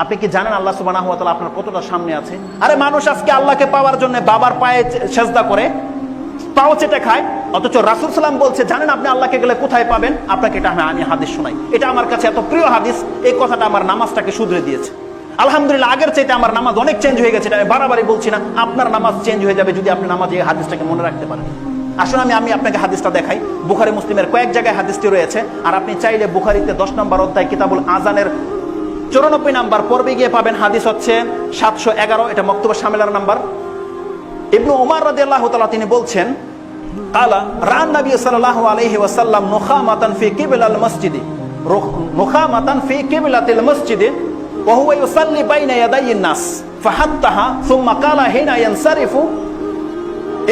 আপনি কি জানেন আল্লাহ সুবাহ আপনার কতটা সামনে আছে? আরে মানুষ আজকে আল্লাহকে পাওয়ার জন্য বাবার পায়ে সেজদা করে, পাও চেটে খায়, অথচ রাসুল সাল্লাম বলছে, জানেন আপনি আল্লাহকে গেলে কোথায় পাবেন? আপনাকে এটা আমি হাদিস শোনাই। এটা আমার কাছে এত প্রিয় হাদিস, এই কথাটা আমার নামাজটাকে শুধরে দিয়েছে। আলহামদুলিল্লাহ, আগের চাইতে আমার নামাজ অনেক চেঞ্জ হয়ে গেছে আমি বারবারই বলছি না, আপনার নামাজ চেঞ্জ হয়ে যাবে যদি আপনি নামাজ এই হাদিসটাকে মনে রাখতে পারেন। আসলে আমি আমি আপনাকে হাদিসটা দেখাই। বুখারি, মুসলিমের কয়েক জায়গায় হাদিসটি রয়েছে, আর আপনি চাইলে বুখারিতে দশ নম্বর অধ্যায় কিতাবুল আজানের চৌরানব্বই নাম্বার পর্বে গিয়ে পাবেন হাদিস হচ্ছে সাতশো এগারো এটা মক্তব্য সামেলার নাম্বার ইবনু ওমার রাদিয়াল্লাহু তাআলা তিনি বলছেন قال رأى النبي صلى الله عليه وسلم نخامة في قبل المسجد نخامة في قبلة المسجد وهو يصلي بين يدي الناس فحطها ثم قال حين ينصرف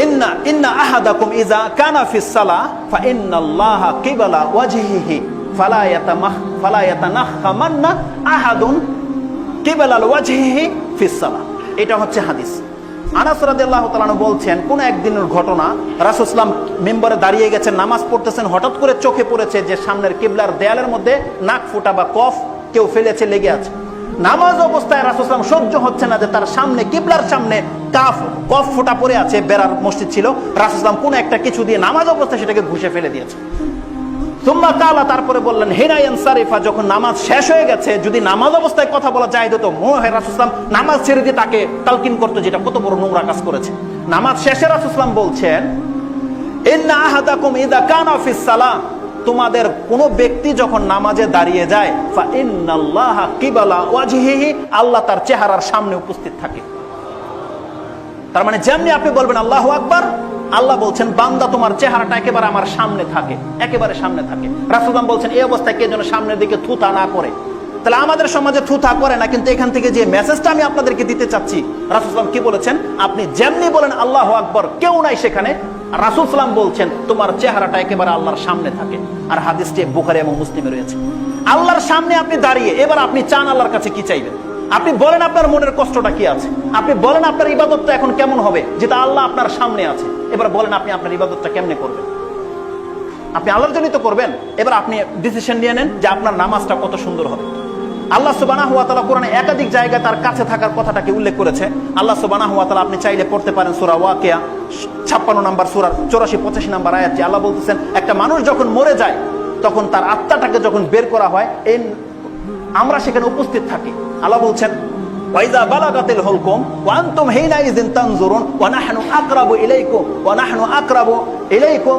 إن إن أحدكم إذا كان في الصلاة فإن الله قبل وجهه এটা হচ্ছে হাদিস। আনাস বলছেন, কোন একদিনের ঘটনা রাসুসলাম মেম্বারে দাঁড়িয়ে গেছেন, নামাজ পড়তেছেন, হঠাৎ করে চোখে পড়েছে যে সামনের কিবলার দেয়ালের মধ্যে নাক ফুটা বা কফ কেউ ফেলেছে, লেগে আছে। নামাজ অবস্থায় রাসুসলাম সহ্য হচ্ছে না যে তার সামনে, কিবলার সামনে কাফ, কফ ফোটা পড়ে আছে, বেড়ার মসজিদ ছিল। রাসুসলাম কোন একটা কিছু দিয়ে নামাজ অবস্থায় সেটাকে ঘুষে ফেলে দিয়েছে। কালা, তারপরে বললেন যখন নামাজ শেষ হয়ে গেছে, যদি নামাজ অবস্থায় কথা বলা যায় নামাজ ছেড়ে দিয়ে তাকে তালকিন করতো, যেটা কত বড় নোংরা কাজ করেছে। নামাজ শেষে রাসুসলাম বলছেন তোমাদের কোন ব্যক্তি যখন নামাজে দাঁড়িয়ে যায় আল্লাহ তার চেহারার সামনে উপস্থিত থাকে। তার মানে যেমনি আপনি বলবেন, আল্লাহ আকবার আল্লাহ বলছেন, বান্দা তোমার চেহারাটা একেবারে আমার সামনে থাকে, একেবারে সামনে থাকে। রাসুলাম বলছেন, এই অবস্থায় কে যেন সামনের দিকে থুতা না করে তাহলে আমাদের সমাজে থুথা করে না, কিন্তু এখান থেকে যে মেসেজটা আমি আপনাদেরকে দিতে চাচ্ছি রাসুলাম কি বলেছেন? আপনি যেমনি বলেন, আল্লাহ আকবর কেউ নাই সেখানে। রাসুল বলছেন, তোমার চেহারাটা একেবারে আল্লাহর সামনে থাকে। আর হাদিসটি বুখারি এবং মুসলিমে রয়েছে। আল্লাহর সামনে আপনি দাঁড়িয়ে, এবার আপনি চান আল্লাহর কাছে কি চাইবেন? আপনি বলেন আপনার মনের কষ্টটা কি আছে? আপনি বলেন আপনার ইবাদতটা এখন কেমন হবে, যেটা আল্লাহ আপনার সামনে আছে। এবার বলেন আপনি আপনার ইবাদতটা কেমনে করবেন? আপনি আল্লাহর জন্যই তো করবেন। এবার আপনি ডিসিশন নিয়ে নেন যে আপনার নামাজটা কত সুন্দর হবে। আল্লাহ সুবানা হুয়া তালা কোরআনে একাধিক জায়গায় তার কাছে থাকার কথাটাকে উল্লেখ করেছে। আল্লাহ সুবানা হুয়া তালা আপনি চাইলে পড়তে পারেন সুরা ওয়াকিয়া, ছাপ্পান্ন নাম্বার সুরার চৌরাশি পঁচাশি নাম্বার আয়াত যে আল্লাহ বলতেছেন, একটা মানুষ যখন মরে যায়, তখন তার আত্মাটাকে যখন বের করা হয় এই আমরা সেখানে উপস্থিত থাকি। আল্লাহ বলছেন ওয়াইজা বালাগাতিল হুলকুম ওয়া আনতুম হিনাইযিন তানজুরুন ওয়া নাহনু আকরাবু ইলাইকুম ওয়া নাহনু আকরাবু ইলাইকুম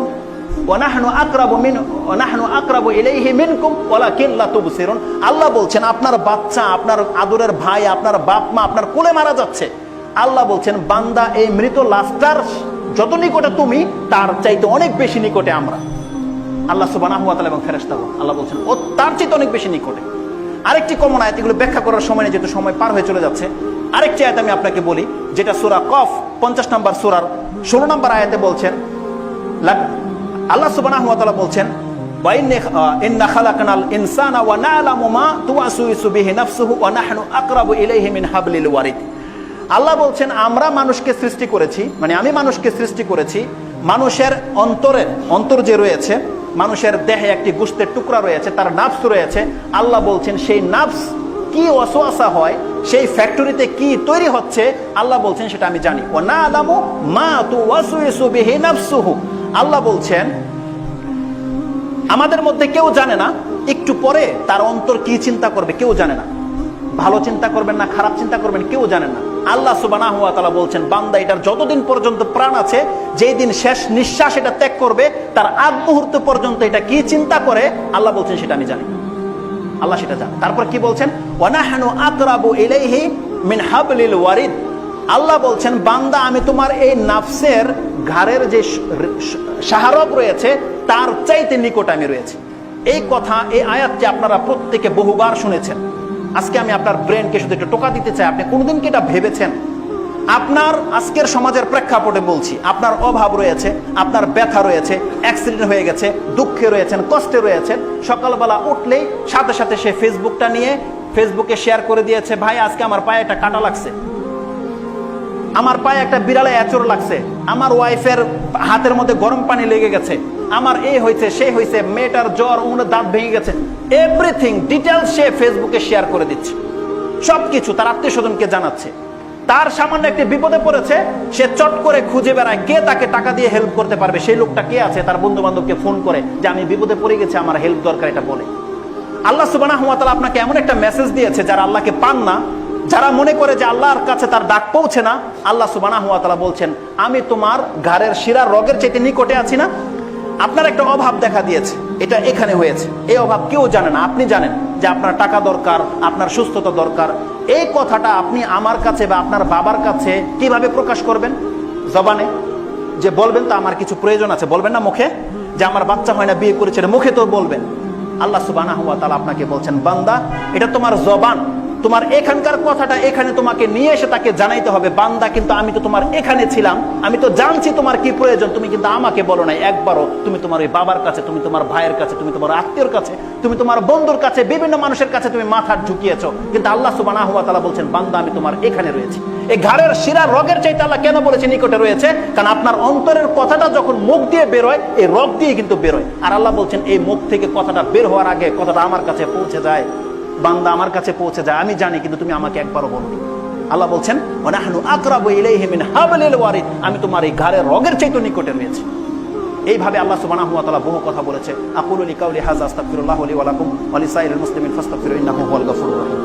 ওয়া নাহনু আকরাবু মিন ওয়া নাহনু আকরাবু ইলাইহি মিনকুম ওয়ালাকিন আল্লাহ বলছেন, আপনার বাচ্চা, আপনার আদরের ভাই, আপনার বাপ মা, আপনার কোলে মারা যাচ্ছে। আল্লাহ বলছেন, বান্দা, এই মৃত লাশটার যত নিকটে তুমি, তার চাইতে অনেক বেশি নিকটে আমরা। আল্লাহ সুবহানাহু এবং ফেরেশতাগণ, আল্লাহ বলছেন, ও তার চাইতে অনেক বেশি নিকটে। আরেকটি কমন আয়াত, এগুলো ব্যাখ্যা করার সময় যেহেতু সময় পার হয়ে চলে যাচ্ছে। আরেকটি আয়াত আমি আপনাকে বলি, যেটা সুরা কফ, পঞ্চাশ নম্বর সুরার ষোলো নম্বর আয়াতে বলছেন আল্লাহ তাআলা বলছেন ইনসানা ওয়া না'লামু মা তুওয়াসুইসু বিহি নাফসুহু ওয়া নাহনু আকরাবু ইলাইহি মিন হাবলিল ওয়ারিদ। আল্লাহ বলছেন, আমরা মানুষকে সৃষ্টি করেছি মানে আমি মানুষকে সৃষ্টি করেছি, মানুষের অন্তরের, অন্তর যে রয়েছে মানুষের দেহে একটি গুস্তের টুকরা রয়েছে, তার নাফস রয়েছে। আল্লাহ বলছেন, সেই নাফস কি অসোয়াশা হয়, সেই ফ্যাক্টরিতে কি তৈরি হচ্ছে, আল্লাহ বলছেন সেটা আমি জানি। ও না আলামু মা তু ওয়াসুইসু বিহি নাফসুহু আল্লাহ বলছেন, আমাদের মধ্যে কেউ জানে না, একটু পরে তার অন্তর কি চিন্তা করবে, কেউ জানে না। ভালো চিন্তা করবেন না, খারাপ চিন্তা করবেন, কেউ জানে না। আল্লাহ সুবানাহু তাআলা বলছেন, বান্দা এটার যতদিন পর্যন্ত প্রাণ আছে, যেই দিন শেষ নিঃশ্বাস এটা ত্যাগ করবে, তার আগ মুহূর্ত পর্যন্ত এটা কি চিন্তা করে, আল্লাহ বলছেন সেটা আমি জানি। আল্লাহ সেটা জানে। তারপর কি বলছেন? ওয়ানাহানু আকরাবু ইলাইহি মিন হাবলিল ওয়ারিদ। আল্লাহ বলছেন, বান্দা, আমি তোমার এই নাফসের ঘাড়ের যে স- স- রয়েছে, তার চাইতে নিকট আমি রয়েছে। এই কথা, এই আয়াতটি আপনারা প্রত্যেকে বহুবার শুনেছেন। আজকে আমি আপনার ব্রেনকে শুধু একটু টোকা দিতে চাই। আপনি কোনোদিন কি এটা ভেবেছেন? আপনার আজকের সমাজের প্রেক্ষাপটে বলছি, আপনার অভাব রয়েছে, আপনার ব্যথা রয়েছে অ্যাক্সিডেন্ট হয়ে গেছে, দুঃখে রয়েছেন, কষ্টে রয়েছেন। সকালবেলা উঠলেই সাথে সাথে সে ফেসবুকটা নিয়ে ফেসবুকে শেয়ার করে দিয়েছে, ভাই, আজকে আমার পায়ে একটা কাটা লাগছে। আমার পায়ে একটা বিড়ালে এচর লাগছে। আমার ওয়াইফের হাতের মধ্যে গরম পানি লেগে গেছে। আমার এ হয়েছে, সে হয়েছে, মেয়েটার জ্বর উমরে দাঁত ভেঙে গেছে। এভরিথিং ডিটেলস সে ফেসবুকে শেয়ার করে দিচ্ছে। সবকিছু তার আত্মীয় স্বজনকে জানাচ্ছে। তার সামান্য একটি বিপদে পড়েছে, সে চট করে খুঁজে বেড়ায় কে তাকে টাকা দিয়ে হেল্প করতে পারবে, সেই লোকটা কে আছে, তার বন্ধু বান্ধবকে ফোন করে যে আমি বিপদে পড়ে গেছি, আমার হেল্প দরকার, এটা বলে। আল্লাহ সুবানা সুবাহ আপনাকে এমন একটা মেসেজ দিয়েছে, যারা আল্লাহকে পান না। যারা মনে করে যে আল্লাহর কাছে তার ডাক পৌঁছে না, আল্লাহ সুবানা সুবাহ বলছেন, আমি তোমার ঘাড়ের শিরার রগের চাইতে নিকটে আছি না আপনার একটা অভাব দেখা দিয়েছে। এটা এখানে হয়েছে। এই অভাব কেউ জানে না। আপনি জানেন যে আপনার টাকা দরকার, আপনার সুস্থতা দরকার। এই কথাটা আপনি আমার কাছে বা আপনার বাবার কাছে কীভাবে প্রকাশ করবেন? জবানে যে বলবেন তো আমার কিছু প্রয়োজন আছে। বলবেন না মুখে? যে আমার বাচ্চা হয় না, বিয়ে করেছে মুখে তো বলবেন। আল্লাহ সুবাহ আপনাকে বলছেন, বান্দা, এটা তোমার জবান। তোমার এখানকার কথাটা এখানে তোমাকে নিয়ে এসে তাকে জানাইতে হবে, বান্দা কিন্তু আমি তো তোমার এখানে ছিলাম, আমি তো জানছি তোমার কি প্রয়োজন, তুমি কিন্তু আমাকে বলো নাই, একবারও তুমি তোমার ওই বাবার কাছে, তুমি তোমার ভাইয়ের কাছে, তুমি তোমার আত্মীয়র কাছে, তুমি তোমার বন্ধুর কাছে, বিভিন্ন মানুষের কাছে তুমি মাথা ঝুঁকিয়েছো কিন্তু আল্লাহ সুবাহ তালা বলছেন, বান্দা আমি তোমার এখানে রয়েছি। এই ঘাড়ের শিরার রগের চাইতে আল্লাহ কেন বলেছে নিকটে রয়েছে? কারণ আপনার অন্তরের কথাটা যখন মুখ দিয়ে বেরোয় এই রগ দিয়ে কিন্তু বেরোয় আর আল্লাহ বলছেন, এই মুখ থেকে কথাটা বের হওয়ার আগে কথাটা আমার কাছে পৌঁছে যায়। বান্দা আমার কাছে পৌঁছে যায়। আমি জানি, কিন্তু তুমি আমাকে একবারও বলনি। আল্লাহ বলছেন আমি তোমার এই ঘাড়ের রগের চাইতে নিকটে রয়েছে। এইভাবে আল্লাহ তাআলা বহু কথা বলেছে। আকুলু লিকাউলি হাযা আস্তাগফিরুল্লাহ লি ওয়া লাকুম। ওয়া লিসাইরিল মুসলিমিন ফাস্তাগফিরু ইন্নাহু হুয়াল গফুরুর রহিম।